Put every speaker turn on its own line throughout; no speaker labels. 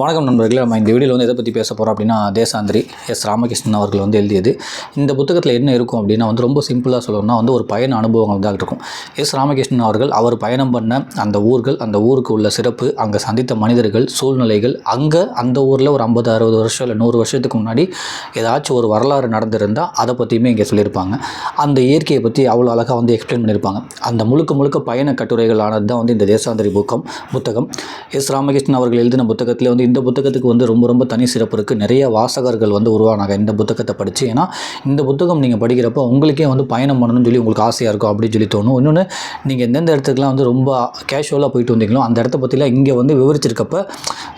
வணக்கம் நண்பர்களே நம்ம இந்த வீடியோவில் வந்து எதை பற்றி பேச போகிறோம் அப்படின்னா தேசாந்திரி எஸ். ராமகிருஷ்ணன் அவர்கள் வந்து எழுதியது. இந்த புத்தகத்தில் என்ன இருக்கும் அப்படின்னா வந்து ரொம்ப சிம்பிளாக சொல்லணும்னா வந்து ஒரு பயண அனுபவங்கள் தான் இருக்கும். எஸ். ராமகிருஷ்ணன் அவர்கள் அவர் பயணம் பண்ண அந்த ஊர்கள் அந்த ஊருக்கு உள்ள சிறப்பு அங்கே சந்தித்த மனிதர்கள் சூழ்நிலைகள் அங்கே அந்த ஊரில் ஒரு ஐம்பது அறுபது வருஷம் இல்லை நூறு வருஷத்துக்கு முன்னாடி ஏதாச்சும் ஒரு வரலாறு நடந்திருந்தால் அதை பற்றியுமே இங்கே சொல்லியிருப்பாங்க. அந்த இயற்கையை பற்றி அவ்வளோ அழகாக வந்து எக்ஸ்பிளைன் பண்ணியிருப்பாங்க. அந்த முழுக்க முழுக்க பயண கட்டுரைகள் ஆனது தான் வந்து இந்த தேசாந்திரி புக்கம் புத்தகம். எஸ். ராமகிருஷ்ணன் அவர்கள் எழுதின புத்தகத்தில் வந்து இந்த புத்தகத்துக்கு வந்து ரொம்ப ரொம்ப தனி சிறப்பு இருக்குது நிறைய வாசகர்கள் வந்து உருவானாங்க இந்த புத்தகத்தை படித்து ஏன்னா இந்த புத்தகம் நீங்கள் படிக்கிறப்போ உங்களுக்கே வந்து பயணம் பண்ணணும்னு சொல்லி உங்களுக்கு ஆசையாக இருக்கும் அப்படின்னு சொல்லி தோணும். இன்னொன்று நீங்கள் எந்தெந்த இடத்துக்குலாம் வந்து ரொம்ப கேஷுவலாக போயிட்டு வந்தீங்களோ அந்த இடத்த பற்றிலாம் இங்கே வந்து விவரிச்சிருக்கப்ப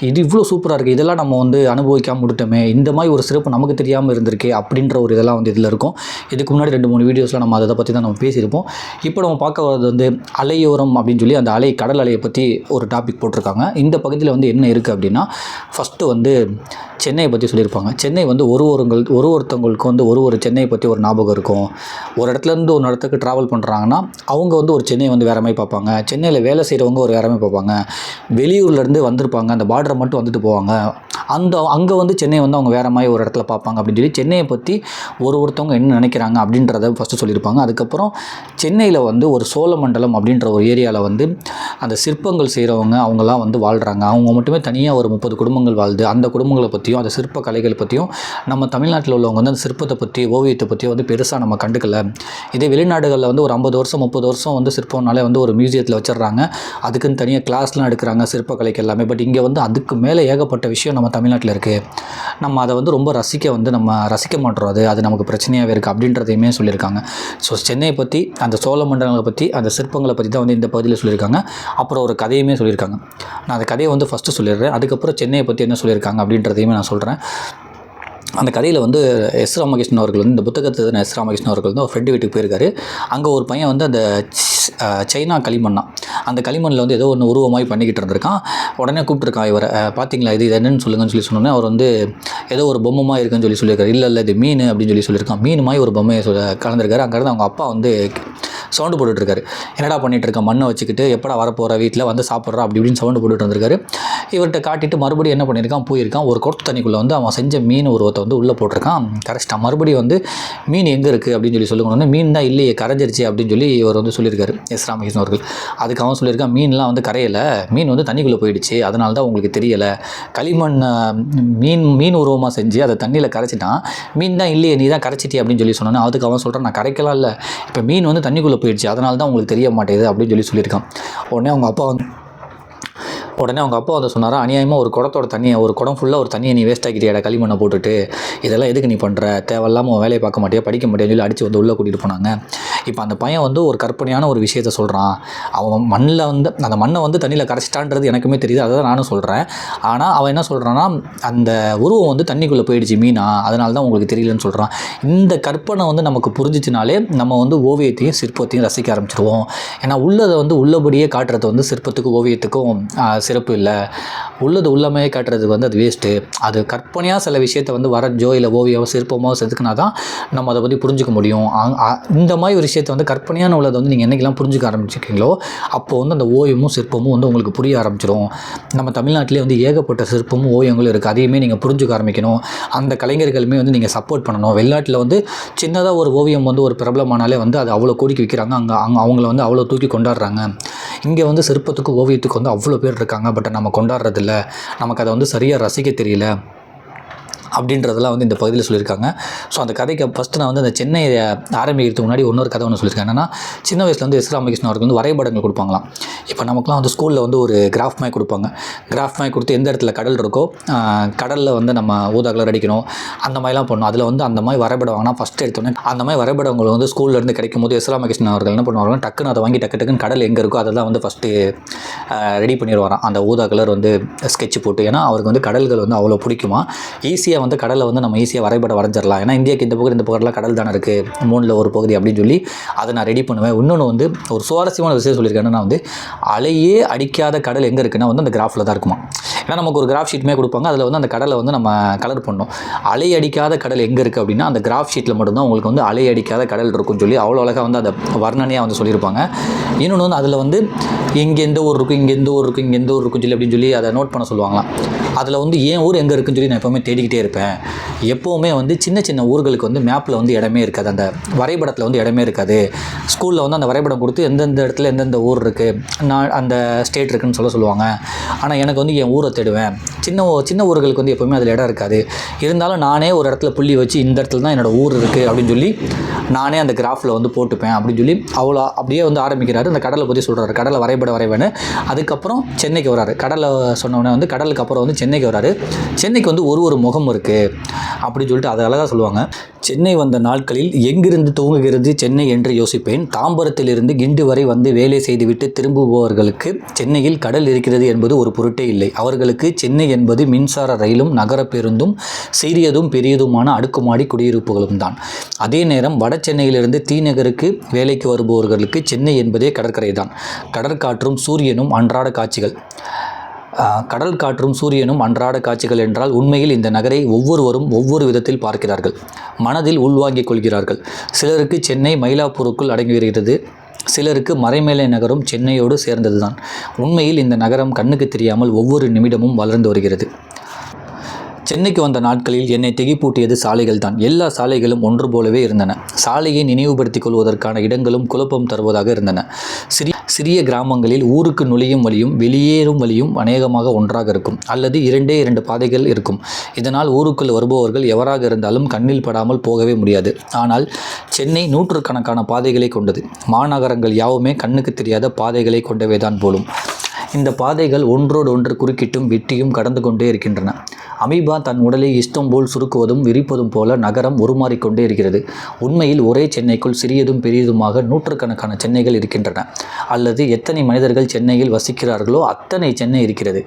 இது இவ்வளோ சூப்பராக இருக்குது இதெல்லாம் நம்ம வந்து அனுபவிக்காமல் விட்டுட்டோமே இந்த மாதிரி ஒரு சிறப்பு நமக்கு தெரியாமல் இருந்திருக்கே அப்படின்ற ஒரு இதெல்லாம் வந்து இதில் இருக்கும். இதுக்கு முன்னாடி ரெண்டு மூணு வீடியோஸில் நம்ம அதை பற்றி தான் நம்ம பேசியிருப்போம். இப்போ நம்ம பார்க்க வரது வந்து அலையோரம் அப்படின்னு சொல்லி அந்த அலை கடல் அலையை பற்றி ஒரு டாபிக் போட்டிருக்காங்க. இந்த பகுதியில் வந்து என்ன இருக்குது அப்படின்னா ஃபஸ்ட்டு வந்து சென்னையை பற்றி சொல்லியிருப்பாங்க. சென்னை வந்து ஒரு ஒருங்கள் ஒரு ஒருத்தவங்களுக்கு வந்து ஒரு ஒரு சென்னையை பற்றி ஒரு ஞாபகம் இருக்கும். ஒரு இடத்துலேருந்து ஒரு இடத்துக்கு ட்ராவல் பண்ணுறாங்கன்னா அவங்க வந்து ஒரு சென்னையை வந்து வேற மாதிரி பார்ப்பாங்க. சென்னையில் வேலை செய்கிறவங்க ஒரு வேற மாதிரி பார்ப்பாங்க. வெளியூர்லேருந்து வந்திருப்பாங்க. அந்த பார்டரை மட்டும் வந்துட்டு போவாங்க. அந்த அங்கே வந்து சென்னை வந்து அவங்க வேறு மாதிரி ஒரு இடத்துல பார்ப்பாங்க அப்படின்னு சொல்லி சென்னையை பற்றி ஒரு ஒருத்தவங்க என்ன நினைக்கிறாங்க அப்படின்றத ஃபஸ்ட்டு சொல்லியிருப்பாங்க. அதுக்கப்புறம் சென்னையில் வந்து ஒரு சோழமண்டலம் அப்படின்ற ஒரு ஏரியாவில் வந்து அந்த சிற்பங்கள் செய்கிறவங்க அவங்கெல்லாம் வந்து வாழ்கிறாங்க அவங்க மட்டுமே தனியாக ஒரு முப்பது குடும்பங்கள் வாழ்து அந்த குடும்பங்களை பற்றியும் அந்த சிற்ப கலைகளை பற்றியும் நம்ம தமிழ்நாட்டில் உள்ளவங்க வந்து அந்த சிற்பத்தை பற்றி ஓவியத்தை பற்றியும் வந்து பெருசாக நம்ம கண்டுக்கல. இதே வெளிநாடுகளில் வந்து ஒரு ஐம்பது வருஷம் முப்பது வருஷம் வந்து சிற்பம்னாலே வந்து ஒரு மியூசியத்தில் வச்சிடுறாங்க. அதுக்குன்னு தனியாக கிளாஸ்லாம் எடுக்கிறாங்க சிற்பக்கலைக்கு எல்லாமே. பட் இங்கே வந்து அதுக்கு மேலே ஏகப்பட்ட விஷயம் நம்ம தமிழ்நாட்டில் இருக்குது நம்ம அதை வந்து ரொம்ப ரசிக்க வந்து நம்ம ரசிக்க மாட்டோம் அது. அது நமக்கு பிரச்சனையாகவே இருக்குது அப்படின்றதையுமே சொல்லியிருக்காங்க. ஸோ சென்னையை பற்றி அந்த சோழ மண்டலங்களை பற்றி அந்த சிற்பங்களை பற்றி தான் வந்து இந்த பகுதியில் சொல்லியிருக்காங்க. அப்புறம் ஒரு கதையுமே சொல்லியிருக்காங்க. நான் அந்த கதையை வந்து ஃபஸ்ட்டு சொல்லிடுறேன். அதுக்கப்புறம் சென்னையை பற்றி என்ன சொல்லியிருக்காங்க அப்படின்றதையுமே நான் சொல்கிறேன் அந்த கதையில் வந்து எஸ் ராமகிருஷ்ணன் அவர்கள் வந்து இந்த புத்தகத்தை எழுதின எஸ் ராமகிருஷ்ணன் அவர்கள் வந்து ஒரு ஃப்ரெண்டு வீட்டுக்கு போயிருக்காரு. அங்கே ஒரு பையன் வந்து அந்த சைனா களிமண்ணா. அந்த களிமண்ணில் வந்து ஏதோ ஒன்று உருவமாய் பண்ணிக்கிட்டு இருந்திருக்கான். உடனே கூப்பிட்டுருக்கான் இவரை பார்த்தீங்களா இது இது என்னன்னு சொல்லுங்கன்னு சொல்லி சொன்னோன்னே அவர் வந்து ஏதோ ஒரு பொம்மை இருக்குன்னு சொல்லி சொல்லியிருக்காரு. இல்லை இல்லை இது மீன் அப்படின்னு சொல்லி சொல்லியிருக்கான். மீன் மாதிரி ஒரு பொம்மையை சொல்ல கலந்துருக்காரு. அங்கேருந்து அவங்க அப்பா வந்து சவுண்டு போட்டுட்ருக்காரு. என்னடா பண்ணிகிட்டு இருக்க மண்ணை வச்சுக்கிட்டு எப்படா வரப்போகிற வீட்டில் வந்து சாப்பிட்றா? அப்படி இப்படின்னு சவுண்டு போட்டுட்டு வந்திருக்காரு. இவர்கிட்ட காட்டிட்டு மறுபடியும் என்ன பண்ணியிருக்கான்? போயிருக்கான். ஒரு குடத்து தண்ணிக்குள்ளே வந்து அவன் செஞ்ச மீன் உருவத்தை வந்து உள்ளே போட்டிருக்கான். கரெக்டாக மறுபடியும் வந்து மீன் எங்கே இருக்குது அப்படின்னு சொல்லி சொல்லுங்கன்னு மீன் தான் இல்லையே கரைஞ்சிருச்சு அப்படின்னு சொல்லி இவர் வந்து சொல்லியிருக்காரு. எஸ். ராமகிருஷ்ணன் அவர்கள். அதுக்கு அவன் சொல்லியிருக்கான் மீன்லாம் வந்து கரையலை. மீன் வந்து தண்ணிக்குள்ளே போயிடுச்சு. அதனால தான் உங்களுக்கு தெரியலை. களிமண் மீன் மீன் உருவமாக செஞ்சு அதை தண்ணியில் கரைச்சிட்டான். மீன் தான் இல்லையே நீ தான் கரைச்சிட்டி அப்படின்னு சொல்லி சொன்னோன்னே அதுக்கு அவன் சொல்கிறான் நான் கரைக்கலாம் இல்லை. இப்போ மீன் வந்து தண்ணிக்குள்ளே போயிடுச்சு. அதனால தான் உங்களுக்கு தெரிய மாட்டேங்குது அப்படின்னு சொல்லி சொல்லியிருக்கான். உடனே அவங்க அப்பா வந்து உடனே அவங்க அப்பா வந்து சொன்னாரா அநியாயமாக ஒரு குடத்தோட தண்ணியை ஒரு குடம் ஃபுல்லாக ஒரு தண்ணியை நீ வேஸ்ட் ஆக்கிட்டியாடா களிமண்ணை போட்டுட்டு. இதெல்லாம் எதுக்கு நீ பண்ணுற தேவையில்லாமல் உன் வேலையை பார்க்க மாட்டியா? படிக்க மாட்டேன்னு சொல்லி அடித்து வந்து உள்ளே கூட்டிகிட்டு போனாங்க. இப்போ அந்த பையன் வந்து ஒரு கற்பனையான ஒரு விஷயத்த சொல்கிறான் அவன் மண்ணில் வந்து அந்த மண்ணை வந்து தண்ணியில் கரைச்சிட்டான்றது எனக்குமே தெரியுது. அதை தான் நானும் சொல்கிறேன் ஆனால் அவன் என்ன சொல்கிறான்னா அந்த உருவம் வந்து தண்ணிக்குள்ளே போயிடுச்சு மீனா. அதனால தான் உங்களுக்கு தெரியலன்னு சொல்கிறான் இந்த கற்பனை வந்து நமக்கு புரிஞ்சிச்சினாலே நம்ம வந்து ஓவியத்தையும் சிற்பத்தையும் ரசிக்க ஆரம்பிச்சிருவோம். ஏன்னா உள்ளதை வந்து உள்ளபடியே காட்டுறது வந்து சிற்பத்துக்கும் ஓவியத்துக்கும் சிறப்பு இல்லை. உள்ளது உள்ளமே காட்டுறது வந்து அது வேஸ்ட்டு அது கற்பனையாக சில விஷயத்தை வந்து வரைஞ்சோ இல்லை ஓவியமோ சிற்பமோ செதுக்குனா தான் நம்ம அதை பற்றி புரிஞ்சுக்க முடியும். அங்- இந்த மாதிரி ஒரு விஷயத்தை வந்து கற்பனையான உள்ளதை வந்து நீங்கள் என்றைக்கெல்லாம் புரிஞ்சுக்க ஆரம்பிச்சிருக்கீங்களோ அப்போ வந்து அந்த ஓவியமும் சிற்பமும் வந்து உங்களுக்கு புரிய ஆரம்பிச்சிடும் நம்ம தமிழ்நாட்டிலே வந்து ஏகப்பட்ட சிற்பமும் ஓவியங்களும் இருக்குது அதையுமே நீங்கள் புரிஞ்சுக்க ஆரம்பிக்கணும். அந்த கலைஞர்களுமே வந்து நீங்கள் சப்போர்ட் பண்ணணும். வெளிநாட்டில் வந்து சின்னதாக ஒரு ஓவியம் வந்து ஒரு பிரபலமானாலே வந்து அது அவ்வளோ கோடிக்கு விற்கிறாங்க அங்கே அங்கே அவங்கள வந்து அவ்வளோ தூக்கி கொண்டாடுறாங்க. இங்கே வந்து சிற்பத்துக்கு ஓவியத்துக்கு வந்து அவ்வளோ பேர் இருக்காங்க. பட் நம்ம கொண்டாடுறதில்ல. நமக்கு அதை வந்து சரியாக ரசிக்க தெரியல. அப்படின்றதெல்லாம் வந்து இந்த பகுதியில் சொல்லியிருக்காங்க. ஸோ அந்த கதைக்கு ஃபஸ்ட்டு நான் வந்து அந்த சென்னை ஆரம்பிக்கிறதுக்கு முன்னாடி இன்னொரு கதை ஒன்று சொல்லியிருக்கேன். என்னன்னா சின்ன வயசில் வந்து எஸ். ராமகிருஷ்ணன் அவருக்கு வந்து வரைபடங்கள் கொடுப்பாங்களாம். இப்போ நமக்குலாம் வந்து ஸ்கூலில் வந்து ஒரு கிராஃப் மேக் கொடுப்பாங்க. கிராஃப் மேக் கொடுத்து எந்த இடத்துல கடல் இருக்கோ கடலில் வந்து நம்ம ஊதா கலர் அடிக்கணும் அந்த மாதிரிலாம் பண்ணணும் அதில் வந்து அந்த மாதிரி வரைபடம் வாங்கினா ஃபஸ்ட்டு எடுத்தோன்னே அந்த மாதிரி வரைபடங்கள் வந்து ஸ்கூல்லேருந்து கிடைக்கும் போது எஸ். ராமகிருஷ்ணன் அவர்கள் என்ன பண்ணுவாங்க டக்குன்னு அதை வாங்கி டக்கு டக்குன்னு கடல் எங்கே இருக்கோ அதெல்லாம் வந்து ஃபஸ்ட்டு ரெடி பண்ணிடுவாராம். அந்த ஊதா கலர் வந்து ஸ்கெட்ச் போட்டு. ஏன்னா அவருக்கு வந்து கடல்கள் வந்து அவ்வளோ பிடிக்குமா? ஈஸியாக ஈஸியாக வந்து கடலை வந்து நம்ம ஈஸியாக வரைபடம் வரைஞ்சிடலாம் ஏன்னா இந்தியாவுக்கு இந்த பக்கம் இந்த பக்கம்லாம் கடல் தானே இருக்குது மூணில் ஒரு பகுதி அப்படின்னு சொல்லி அதை நான் ரெடி பண்ணுவேன். இன்னொன்று வந்து ஒரு சுவாரஸ்யமான விஷயம் சொல்லியிருக்கேன் என்னன்னா வந்து அலையே அடிக்காத கடல் எங்கே இருக்குன்னா வந்து அந்த கிராஃபில் தான் இருக்குமா ஏன்னா நமக்கு ஒரு கிராஃப் ஷீட்டுமே கொடுப்பாங்க. அதில் வந்து அந்த கடலை வந்து நம்ம கலர் பண்ணோம் அலை அடிக்காத கடல் எங்கே இருக்குது அப்படின்னா அந்த கிராஃப் ஷீட்டில் மட்டும்தான் உங்களுக்கு வந்து அலை அடிக்காத கடல் இருக்கும்னு சொல்லி அவ்வளோ அழகாக வந்து அதை வர்ணனையாக வந்து சொல்லியிருப்பாங்க. இன்னொன்று வந்து அதில் வந்து இங்கே எந்த ஊர் இருக்கும் இங்கே எந்த ஊர் இருக்கும் இங்கே எந்த ஊர் இருக்குன்னு சொல்லி அப்படின்னு சொல்லி அதை நோட் பண்ண சொல்லுவாங்களாம். அதில் வந்து ஏன் ஊர் எங்கே இருக்குன்னு சொல்லி நான் எப்போவுமே தேடிக்கிட்டே இருப்பேன். எப்போவுமே வந்து சின்ன சின்ன ஊர்களுக்கு வந்து மேப்பில் வந்து இடமே இருக்காது. அந்த வரைபடத்தில் வந்து இடமே இருக்காது. ஸ்கூலில் வந்து அந்த வரைபடம் கொடுத்து எந்தெந்த இடத்துல எந்தெந்த ஊர் இருக்குது நான் அந்த ஸ்டேட் இருக்குன்னு சொல்ல சொல்லுவாங்க. ஆனால் எனக்கு வந்து என் ஊரை தேடுவேன். சின்ன சின்ன ஊர்களுக்கு வந்து எப்போவுமே அதில் இடம் இருக்காது. இருந்தாலும் நானே ஒரு இடத்துல புள்ளி வச்சு இந்த இடத்துல தான் என்னோடய ஊர் இருக்குது அப்படின்னு சொல்லி நானே அந்த கிராஃபில் வந்து போட்டுப்பேன் அப்படின்னு சொல்லி அவ்வளோ அப்படியே வந்து ஆரம்பிக்கிறாரு. அந்த கடலை பற்றி சொல்கிறாரு கடலை வரைபட வரைவேன்னு. அதுக்கப்புறம் சென்னைக்கு வராரு. கடலை சொன்ன வந்து கடலுக்கு அப்புறம் வந்து சென்னைக்கு வராரு. சென்னைக்கு வந்து ஒரு ஒரு முகம் இருக்குது அப்படின்னு சொல்லிட்டு அதை அழகாக சொல்லுவாங்க. சென்னை வந்த நாட்களில் எங்கிருந்து தூங்குகிறது சென்னை என்று யோசிப்பேன். தாம்பரத்திலிருந்து கிண்டு வரை வந்து வேலை செய்துவிட்டு திரும்புபவர்களுக்கு சென்னையில் கடல் இருக்கிறது என்பது ஒரு பொருட்டே இல்லை. அவர்கள் அவர்களுக்கு சென்னை என்பது மின்சார ரயிலும் நகர பேருந்தும் சிறியதும் பெரியதுமான அடுக்குமாடி குடியிருப்புகளும் தான் அதே நேரம் வட சென்னையிலிருந்து தீநகருக்கு வேலைக்கு வருபவர்களுக்கு சென்னை என்பதே கடற்கரை தான் கடற்காற்றும் சூரியனும் அன்றாட காட்சிகள். ஆஹ், கடல் காற்றும் சூரியனும் அன்றாட காட்சிகள் என்றால் உண்மையில் இந்த நகரை ஒவ்வொருவரும் ஒவ்வொரு விதத்தில் பார்க்கிறார்கள். மனதில் உள்வாங்கிக் கொள்கிறார்கள். சிலருக்கு சென்னை மயிலாப்பூருக்குள் அடங்கி வருகிறது. சிலருக்கு மறைமேலை நகரம் சென்னையோடு சேர்ந்ததுதான். உண்மையில் இந்த நகரம் கண்ணுக்கு தெரியாமல் ஒவ்வொரு நிமிடமும் வளர்ந்து வருகிறது. சென்னைக்கு வந்த நாட்களில் என்னை திகைப்பூட்டியது சாலைகள் தான் எல்லா சாலைகளும் ஒன்று போலவே இருந்தன. சாலையை நினைவுபடுத்திக் கொள்வதற்கான இடங்களும் குழப்பம் தருவதாக இருந்தன. சிறிய சிறிய கிராமங்களில் ஊருக்கு நுழையும் வழியும் வெளியேறும் வழியும் அநேகமாக ஒன்றாக இருக்கும். அல்லது இரண்டே இரண்டு பாதைகள் இருக்கும். இதனால் ஊருக்குள் வருபவர்கள் எவராக இருந்தாலும் கண்ணில் படாமல் போகவே முடியாது. ஆனால் சென்னை நூற்றுக்கணக்கான பாதைகளை கொண்டது. மாநகரங்கள் யாவுமே கண்ணுக்கு தெரியாத பாதைகளை கொண்டவைதான் போலும். இந்த பாதைகள் ஒன்றோடு ஒன்று குறுக்கிட்டும் வெட்டியும் கடந்து கொண்டே இருக்கின்றன. அமீபா தன் உடலை இஷ்டம் போல் சுருக்குவதும் விரிப்பதும் போல நகரம் உருமாறிக்கொண்டே இருக்கிறது. உண்மையில் ஒரே சென்னைக்குள் சிறியதும் பெரியதுமாக நூற்றுக்கணக்கான சென்னைகள் இருக்கின்றன. அல்லது எத்தனை மனிதர்கள் சென்னையில் வசிக்கிறார்களோ அத்தனை சென்னை இருக்கிறது.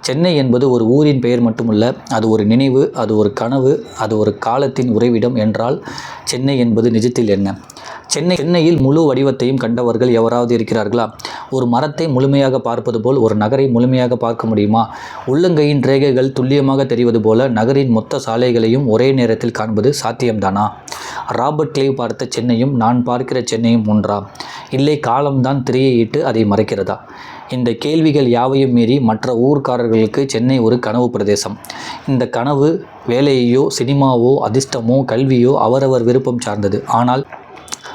சென்னை என்பது ஒரு ஊரின் பெயர் மட்டுமல்ல அது ஒரு நினைவு அது ஒரு கனவு அது ஒரு காலத்தின் உறைவிடம் என்றால் சென்னை என்பது நிஜத்தில் என்ன? சென்னை சென்னையில் முழு வடிவத்தையும் கண்டவர்கள் எவராவது இருக்கிறார்களா? ஒரு மரத்தை முழுமையாக பார்ப்பது போல் ஒரு நகரை முழுமையாக பார்க்க முடியுமா? உள்ளங்கையின் ரேகைகள் துல்லியமாக தெரிவது போல நகரின் மொத்த சாலைகளையும் ஒரே நேரத்தில் காண்பது சாத்தியம்தானா? ராபர்ட் கிளேவ் பார்த்த சென்னையும் நான் பார்க்கிற சென்னையும் ஒன்றா? இல்லை காலம்தான் திரையை இட்டு அதை மறைக்கிறதா? இந்த கேள்விகள் யாவையும் மீறி மற்ற ஊர்க்காரர்களுக்கு சென்னை ஒரு கனவு பிரதேசம். இந்த கனவு வேலையையோ சினிமாவோ அதிர்ஷ்டமோ கல்வியோ அவரவர் விருப்பம் சார்ந்தது. ஆனால்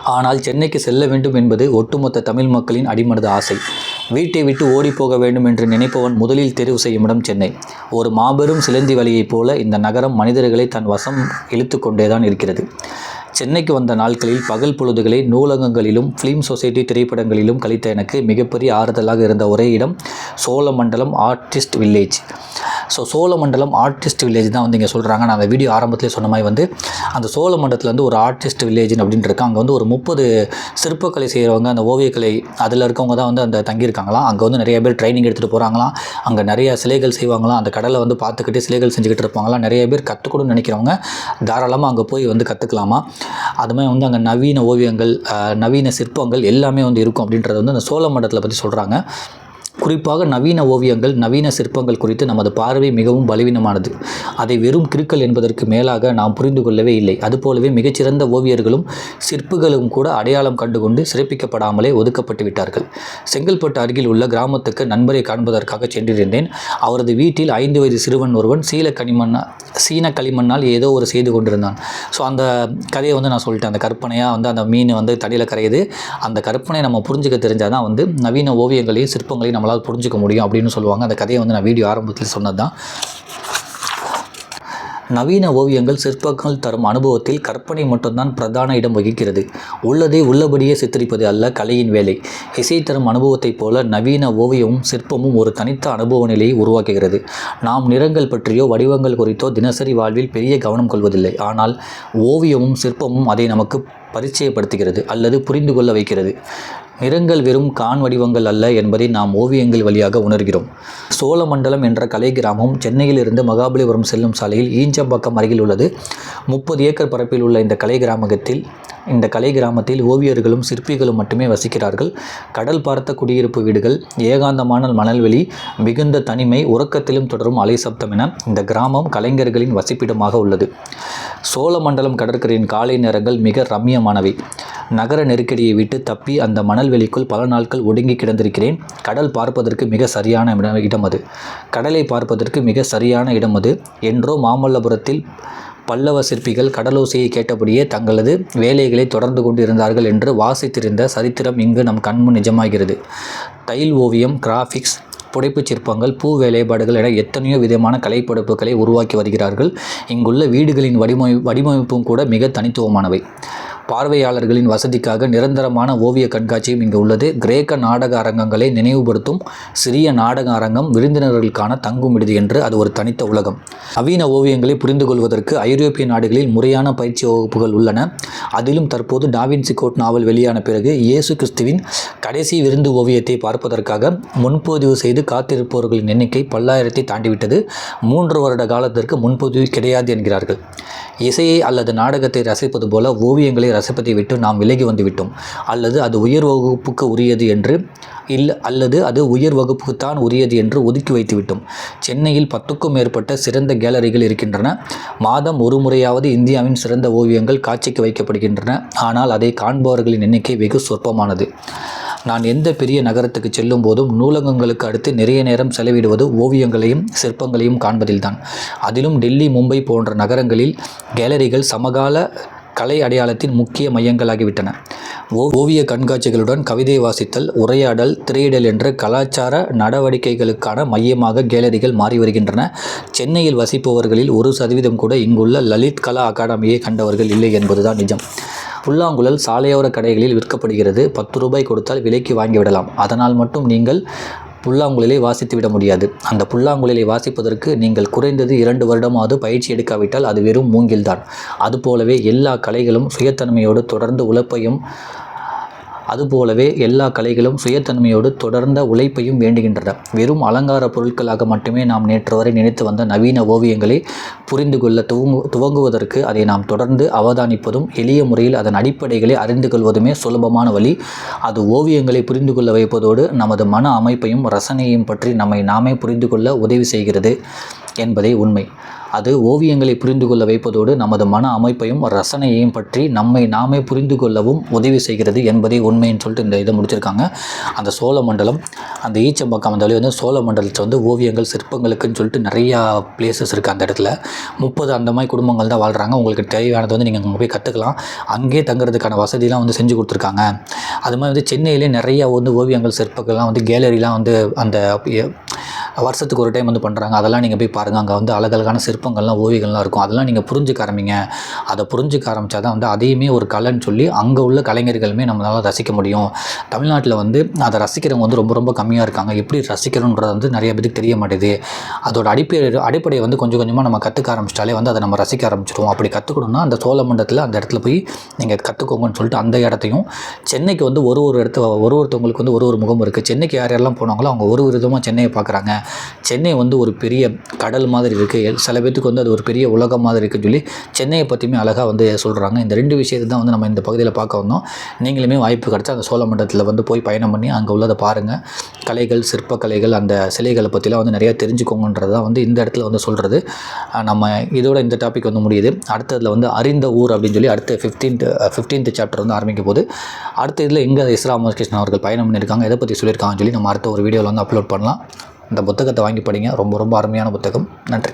ஆனால் சென்னைக்கு செல்ல வேண்டும் என்பது ஒட்டுமொத்த தமிழ் மக்களின் அடிமனது ஆசை. வீட்டை விட்டு ஓடிப்போக வேண்டும் என்று நினைப்பவன் முதலில் தெரிவு செய்யும் இடம் சென்னை. ஒரு மாபெரும் சிலந்தி வலையைப் போல இந்த நகரம் மனிதர்களை தன் வசம் இழுத்து கொண்டேதான் இருக்கிறது. சென்னைக்கு வந்த நாட்களில் பகல் பொழுதுகளை நூலகங்களிலும் ஃபிலிம் சொசைட்டி திரைப்படங்களிலும் கழித்த எனக்கு மிகப்பெரிய ஆறுதலாக இருந்த ஒரே இடம் Cholamandalam artist village so Cholamandalam artist village தான் வந்து இங்கே சொல்கிறாங்க நான் அந்த வீடியோ ஆரம்பத்திலே சொன்ன மாதிரி வந்து அந்த சோழமண்டலத்தில் வந்து ஒரு ஆர்டிஸ்ட் வில்லேஜ்னு அப்படின்ட்டு இருக்கு. அங்கே வந்து ஒரு முப்பது சிற்பக்கலை செய்கிறவங்க அந்த ஓவியக்கலை அதில் இருக்கவங்க தான் வந்து அந்த தங்கியிருக்காங்களாம். அங்கே வந்து நிறைய பேர் ட்ரைனிங் எடுத்துகிட்டு போகிறாங்களாம் அங்கே நிறைய சிலைகள் செய்வாங்களாம். அந்த கடலை வந்து பார்த்துக்கிட்டு சிலைகள் செஞ்சுக்கிட்டு இருப்பாங்களாம். நிறைய பேர் கற்றுக்கணும்னு நினைக்கிறவங்க தாராளமாக அங்கே போய் வந்து கற்றுக்கலாமா அது மாதிரி வந்து அங்கே நவீன ஓவியங்கள் நவீன சிற்பங்கள் எல்லாமே வந்து இருக்கும் அப்படின்றது வந்து அந்த சோழமண்டலத்தில் பற்றி சொல்கிறாங்க குறிப்பாக நவீன ஓவியங்கள் நவீன சிற்பங்கள் குறித்து நமது பார்வை மிகவும் பலவீனமானது. அதை வெறும் கிறுக்கல் என்பதற்கு மேலாக நாம் புரிந்து கொள்ளவே இல்லை. அதுபோலவே மிகச்சிறந்த ஓவியர்களும் சிற்பங்களும் கூட அடையாளம் கண்டுகொண்டு சிறப்பிக்கப்படாமலே ஒதுக்கப்பட்டு விட்டார்கள். செங்கல்பட்டு அருகில் உள்ள கிராமத்துக்கு நண்பரை காண்பதற்காக சென்றிருந்தேன். அவரது வீட்டில் ஐந்து வயது சிறுவன் ஒருவன் சீல களிமண்ணா சீன களிமண்ணால் ஏதோ ஒரு செய்து கொண்டிருந்தான். ஸோ அந்த கதையை வந்து நான் சொல்லிட்டேன். அந்த கற்பனையாக வந்து அந்த மீன் வந்து தடியில் கரையுது. அந்த கற்பனை நம்ம புரிஞ்சுக்க தெரிஞ்சால் தான் வந்து நவீன ஓவியங்களையும் சிற்பங்களையும் நம்மளால் புரிஞ்சிக்க முடியும் அப்படின்னு சொல்லுவாங்க. அந்த கதையை வந்து நான் வீடியோ ஆரம்பத்தில் சொன்னது தான் நவீன ஓவியங்கள் சிற்பங்கள் தரும் அனுபவத்தில் கற்பனை மட்டும்தான் பிரதான இடம் வகிக்கிறது. உள்ளதை உள்ளபடியே சித்தரிப்பது அல்ல கலையின் வேலை. இசை தரும் அனுபவத்தைப் போல நவீன ஓவியமும் சிற்பமும் ஒரு தனித்த அனுபவ நிலையை உருவாக்குகிறது. நாம் நிறங்கள் பற்றியோ வடிவங்கள் குறித்தோ தினசரி வாழ்வில் பெரிய கவனம் கொள்வதில்லை. ஆனால் ஓவியமும் சிற்பமும் அதை நமக்கு பரிச்சயப்படுத்துகிறது அல்லது புரிந்து கொள்ள வைக்கிறது. நிறங்கள் வெறும் கான் வடிவங்கள் அல்ல என்பதை நாம் ஓவியங்கள் வழியாக உணர்கிறோம். சோழமண்டலம் என்ற கலை கிராமம் சென்னையிலிருந்து மகாபலிபுரம் செல்லும் சாலையில் ஈஞ்சம்பாக்கம் அருகில் உள்ளது. முப்பது ஏக்கர் பரப்பில் உள்ள இந்த கலை கிராமத்தில் இந்த கலை கிராமத்தில் ஓவியர்களும் சிற்பிகளும் மட்டுமே வசிக்கிறார்கள். கடல் பார்த்த குடியிருப்பு வீடுகள் ஏகாந்தமான மணல்வெளி மிகுந்த தனிமை உறக்கத்திலும் தொடரும் அலை சப்தம் என இந்த கிராமம் கலைஞர்களின் வசிப்பிடமாக உள்ளது. சோழமண்டலம் கடற்கரையின் காலை நேரங்கள் மிக ரம்மியமானவை. நகர நெருக்கடியை விட்டு தப்பி அந்த மணல்வெளிக்குள் பல நாட்கள் ஒடுங்கி கிடந்திருக்கிறேன். கடல் பார்ப்பதற்கு மிக சரியான இடம் அது கடலை பார்ப்பதற்கு மிக சரியான இடம் அது என்றோ மாமல்லபுரத்தில் பல்லவ சிற்பிகள் கடலோசையை கேட்டபடியே தங்களது வேலைகளை தொடர்ந்து கொண்டு இருந்தார்கள் என்று வாசித்திருந்த சரித்திரம் இங்கு நம் கண்முன் நிஜமாகிறது. தைல் ஓவியம் கிராஃபிக்ஸ் புடைப்புச் சிற்பங்கள் பூ வேலைப்பாடுகள் என எத்தனையோ விதமான கலைப்படைப்புகளை உருவாக்கி வருகிறார்கள். இங்குள்ள வீடுகளின் வடிவமை வடிவமைப்பும் கூட மிக தனித்துவமானவை. பார்வையாளர்களின் வசதிக்காக நிரந்தரமான ஓவிய கண்காட்சியும் இங்கு உள்ளது. கிரேக்க நாடக அரங்கங்களை நினைவுபடுத்தும் சிறிய நாடக அரங்கம் விருந்தினர்களுக்கான தங்கும் விடுதி என்று அது ஒரு தனித்த உலகம். நவீன ஓவியங்களை புரிந்து கொள்வதற்கு ஐரோப்பிய நாடுகளில் முறையான பயிற்சி வகுப்புகள் உள்ளன. அதிலும் தற்போது டாவின்சி சிகோட் நாவல் வெளியான பிறகு இயேசு கிறிஸ்துவின் கடைசி விருந்து ஓவியத்தை பார்ப்பதற்காக முன்பதிவு செய்து காத்திருப்பவர்களின் எண்ணிக்கை பல்லாயிரத்தை தாண்டிவிட்டது. மூன்று வருட காலத்திற்கு முன்பதிவு கிடையாது என்கிறார்கள். இசையை அல்லது நாடகத்தை ரசிப்பது போல ஓவியங்களை ரசப்பத்தை விட்டு நாம் விலகி வந்துவிட்டோம். அல்லது அது உயர் வகுப்புக்கு உரியது என்று இல்லை அல்லது அது உயர் வகுப்புக்குத்தான் உரியது என்று ஒதுக்கி வைத்துவிட்டோம். சென்னையில் பத்துக்கும் மேற்பட்ட சிறந்த கேலரிகள் இருக்கின்றன. மாதம் ஒரு முறையாவது இந்தியாவின் சிறந்த ஓவியங்கள் காட்சிக்கு வைக்கப்படுகின்றன. ஆனால் அதை காண்பவர்களின் எண்ணிக்கை வெகு சொற்பமானது. நான் எந்த பெரிய நகரத்துக்கு செல்லும் போதும் நூலகங்களுக்கு அடுத்து நிறைய நேரம் செலவிடுவது ஓவியங்களையும் சிற்பங்களையும் காண்பதில்தான். அதிலும் டெல்லி மும்பை போன்ற நகரங்களில் கேலரிகள் சமகால கலை அடையாளத்தின் முக்கிய மையங்களாகிவிட்டன. ஓ ஓவிய கண்காட்சிகளுடன் கவிதை வாசித்தல் உரையாடல் திரையிடல் என்ற கலாச்சார நடவடிக்கைகளுக்கான மையமாக கேலரிகள் மாறி வருகின்றன. சென்னையில் வசிப்பவர்களில் ஒரு சதவீதம் கூட இங்குள்ள லலித் கலா அகாடமியை கண்டவர்கள் இல்லை என்பதுதான் நிஜம். புல்லாங்குழல் சாலையோர கடைகளில் விற்கப்படுகிறது. பத்து ரூபாய் கொடுத்தால் விலைக்கு வாங்கிவிடலாம். அதனால் மட்டும் நீங்கள் புல்லாங்குழலை வாசித்து விட முடியாது. அந்த புல்லாங்குழலை வாசிப்பதற்கு நீங்கள் குறைந்தது இரண்டு வருடமாவது பயிற்சி எடுக்காவிட்டால் அது வெறும் மூங்கில்தான். அதுபோலவே எல்லா கலைகளும் சுயத்தன்மையோடு தொடர்ந்து உழைப்பையும் அதுபோலவே எல்லா கலைகளும் சுயத்தன்மையோடு தொடர்ந்த உழைப்பையும் வேண்டுகின்றன. வெறும் அலங்கார பொருட்களாக மட்டுமே நாம் நேற்று வரை நினைத்து வந்த நவீன ஓவியங்களை புரிந்து கொள்ள துவங்கு துவங்குவதற்கு அதை நாம் தொடர்ந்து அவதானிப்பதும் எளிய முறையில் அதன் அடிப்படைகளை அறிந்து கொள்வதுமே சுலபமான வழி. அது ஓவியங்களை புரிந்து கொள்ள வைப்பதோடு நமது மன அமைப்பையும் ரசனையையும் பற்றி நம்மை நாமே புரிந்து கொள்ள உதவி செய்கிறது என்பதே உண்மை. அது ஓவியங்களை புரிந்து கொள்ள வைப்பதோடு நமது மன அமைப்பையும் ரசனையையும் பற்றி நம்மை நாமே புரிந்து கொள்ளவும் உதவி செய்கிறது என்பதே உண்மைன்னு சொல்லிட்டு இந்த இதை முடிச்சிருக்காங்க. அந்த சோழ மண்டலம் அந்த ஈச்சம்பாக்கம் அந்த வழி வந்து சோழ மண்டலத்தில் வந்து ஓவியங்கள் சிற்பங்களுக்குன்னு சொல்லிட்டு நிறையா பிளேசஸ் இருக்குது அந்த இடத்துல. முப்பது அந்த மாதிரி குடும்பங்கள் தான் வாழ்கிறாங்க உங்களுக்கு தேவையானது வந்து நீங்கள் அங்கே போய் கற்றுக்கலாம் அங்கேயே தங்குறதுக்கான வசதிலாம் வந்து செஞ்சு கொடுத்துருக்காங்க. அது மாதிரி வந்து சென்னையிலே நிறையா வந்து ஓவியங்கள் சிற்பங்கள்லாம் வந்து கேலரிலாம் வந்து அந்த வருஷத்துக்கு ஒரு டைம் வந்து பண்ணுறாங்க அதெல்லாம் நீங்கள் போய் பாருங்கள் அங்கே வந்து அழகழகான சிற்பங்கள்லாம் ஓவியங்கள்லாம் இருக்கும். அதெல்லாம் நீங்கள் புரிஞ்சுக்க ஆரம்பிங்க. அதை புரிஞ்சுக்க ஆரம்பித்தா தான் வந்து அதையுமே ஒரு கலைன்னு சொல்லி அங்கே உள்ள கலைஞர்களுமே நம்மளால் ரசிக்க முடியும். தமிழ்நாட்டில் வந்து அதை ரசிக்கிறவங்க வந்து ரொம்ப ரொம்ப கம்மியாக இருக்காங்க. எப்படி ரசிக்கணுன்றது வந்து நிறைய பேருக்கு தெரிய மாட்டேது. அதோட அடிப்படை அடிப்படையை வந்து கொஞ்சம் கொஞ்சமாக நம்ம கற்றுக்க ஆரம்பிச்சிட்டாலே வந்து அதை நம்ம ரசிக்க ஆரம்பிச்சிடுவோம் அப்படி கற்றுக்கணும்னா அந்த சோழமண்டலத்தில் அந்த இடத்துல போய் நீங்கள் கற்றுக்கோங்கன்னு சொல்லிட்டு அந்த இடத்தையும் சென்னைக்கு வந்து ஒரு ஒரு இடத்து ஒரு ஒருத்தவங்களுக்கு வந்து ஒரு ஒரு முகம் இருக்குது சென்னைக்கு யார் யாரெல்லாம் போனாங்களோ அவங்க ஒரு விதமாக சென்னையை பார்க்குறாங்க சென்னை வந்து ஒரு பெரிய கடல் மாதிரி இருக்குது சில பேர்த்துக்கு வந்து அது ஒரு பெரிய உலகம் மாதிரி இருக்குன்னு சொல்லி சென்னையை பற்றியுமே அழகாக வந்து சொல்கிறாங்க இந்த ரெண்டு விஷயத்தை தான் வந்து நம்ம இந்த பகுதியில் பார்க்க வந்தோம். நீங்களுமே வாய்ப்பு கிடச்சா அந்த சோழமண்டலத்தில் வந்து போய் பயணம் பண்ணி அங்கே உள்ளதை பாருங்கள் கலைகள் சிற்பக்கலைகள் அந்த சிலைகளை பற்றிலாம் வந்து நிறையா தெரிஞ்சுக்கோங்கன்றது தான் வந்து இந்த இடத்துல வந்து சொல்கிறது நம்ம இதோட இந்த டாபிக் வந்து முடியுது. அடுத்ததில் வந்து அறிந்த ஊர் அப்படின்னு சொல்லி அடுத்த ஃபிஃப்டீன்த் ஃபிஃப்டீன்த் சாப்டர் வந்து ஆரம்பிக்கும் போது அடுத்த இதில் எங்கே இஸ்லாம் கிருஷ்ணன் அவர்கள் பயணம் பண்ணியிருக்காங்க எதை பற்றி சொல்லியிருக்காங்கன்னு சொல்லி நம்ம அடுத்த ஒரு வீடியோவில் வந்து அப்லோட் பண்ணலாம். இந்த புத்தகத்தை வாங்கி படிங்க. ரொம்ப ரொம்ப அருமையான புத்தகம். நன்றி.